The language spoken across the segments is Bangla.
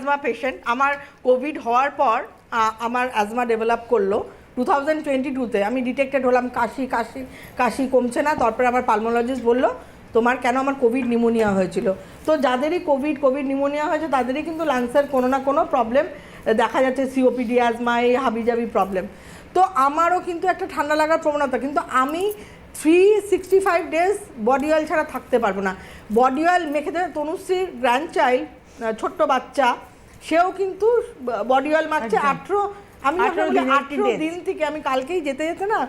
অ্যাজমা পেশেন্ট আমার কোভিড হওয়ার পর আমার অ্যাজমা ডেভেলপ করল। টু থাউজেন্ড টোয়েন্টি টুতে আমি ডিটেক্টেড হলাম, কাশি কাশি কাশি কমছে না। তারপরে আমার পালমোলজিস্ট বলল, তোমার কেন আমার কোভিড নিমোনিয়া হয়েছিল? তো যাদেরই কোভিড কোভিড নিমোনিয়া হয়েছে, তাদেরই কিন্তু লাংসের কোনো না কোনো প্রবলেম দেখা যাচ্ছে। সিওপিডি অ্যাজমা এই হাবিজাবি প্রবলেম তো আমারও কিন্তু একটা ঠান্ডা লাগার প্রবণতা, কিন্তু আমি three sixty five days body oil ছাড়া থাকতে পারব না। বডি অয়েল মেখে দেবে। তনুশ্রীর গ্র্যান্ড চাইল্ড ছোট্ট বাচ্চা সেও কিন্তু বডি অয়েল মারছে আঠেরো আমি 18 যখন দিনের আঠেরো দিন থেকে আমি কালকেই যেতে যেতে না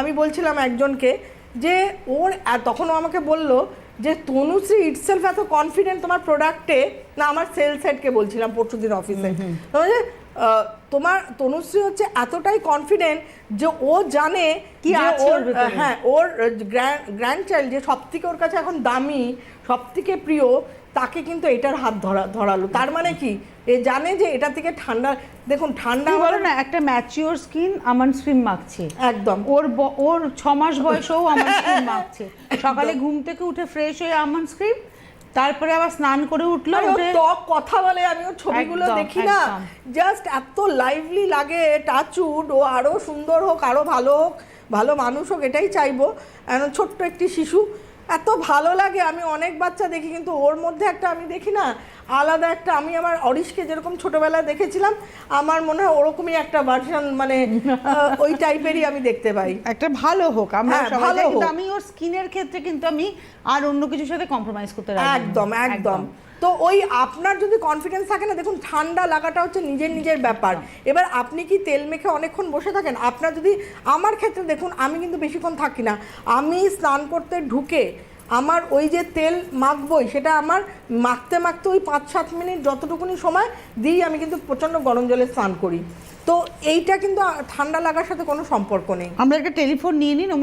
আমি বলছিলাম একজনকে যে ওর তখন ও আমাকে বলল যে তনুশ্রী ইটসেলফ এত কনফিডেন্ট তোমার প্রোডাক্টে না আমার সেলস হেডকে বলছিলাম পরশু দিন অফিসে তোমার তনুশ্রী হচ্ছে এতটাই কনফিডেন্ট যে ও জানে কি ওর ওর হ্যাঁ ওর গ্র্যান্ড চাইল্ড যে সব থেকে ওর কাছে এখন দামি সব থেকে প্রিয় তাকে কিন্তু এটার হাত ধরা ধরালো। তার মানে কি? এ জানে যে এটা থেকে ঠান্ডা দেখুন ঠান্ডা বলো না একটা ম্যাচিওর স্কিন আমন্ড স্ক্রিম মাখছে। একদম। ওর ওর ছ মাস বয়সেও আমন্ড স্ক্রিম মাখছে। সকালে ঘুম থেকে উঠে ফ্রেশ হয়ে আমন্ড স্ক্রিম তারপরে আবার স্নান করে উঠল ত্বক কথা বলে আমি ওর ছবিগুলো দেখি না। জাস্ট এত লাইভলি লাগে টাচুড ও আরও সুন্দর হোক আরও ভালো হোক ভালো মানুষ হোক এটাই চাইব। ছোট্ট একটি শিশু এত ভালো লাগে আমি অনেক বাচ্চা দেখি কিন্তু ওর মধ্যে একটা আমি দেখি না আলাদা একটা আমি আমার অরিশকে যেরকম ছোটবেলায় দেখেছিলাম আমার মনে হয় ওরকমই একটা ভার্সন মানে ওই টাইপেরই আমি দেখতে পাই। একটা ভালো হোক আমরা হ্যাঁ, ভালো হোক। আমি ওর স্কিনের ক্ষেত্রে কিন্তু আমি আর অন্য কিছুর সাথে কম্প্রোমাইজ করতে একদম। একদম। তো ওই আপনার যদি কনফিডেন্স থাকে না, দেখুন, ঠান্ডা লাগাটা হচ্ছে নিজের নিজের ব্যাপার। এবার আপনি কি তেল মেখে অনেকক্ষণ বসে থাকেন? আপনার যদি, আমার ক্ষেত্রে দেখুন, আমি কিন্তু বেশিক্ষণ থাকি না। আমি স্নান করতে ঢুকে আমার ওই যে তেল মাখবই, সেটা আমার মাখতে মাখতে ওই পাঁচ, সাত মিনিট যতটুকুনি সময় দিই, আমি কিন্তু প্রচণ্ড গরম জলে স্নান করি। তো এইটা কিন্তু ঠান্ডা লাগার সাথে কোনো সম্পর্ক নেই। আমরা একটা টেলিফোন নিয়ে নিই, নমস্কার।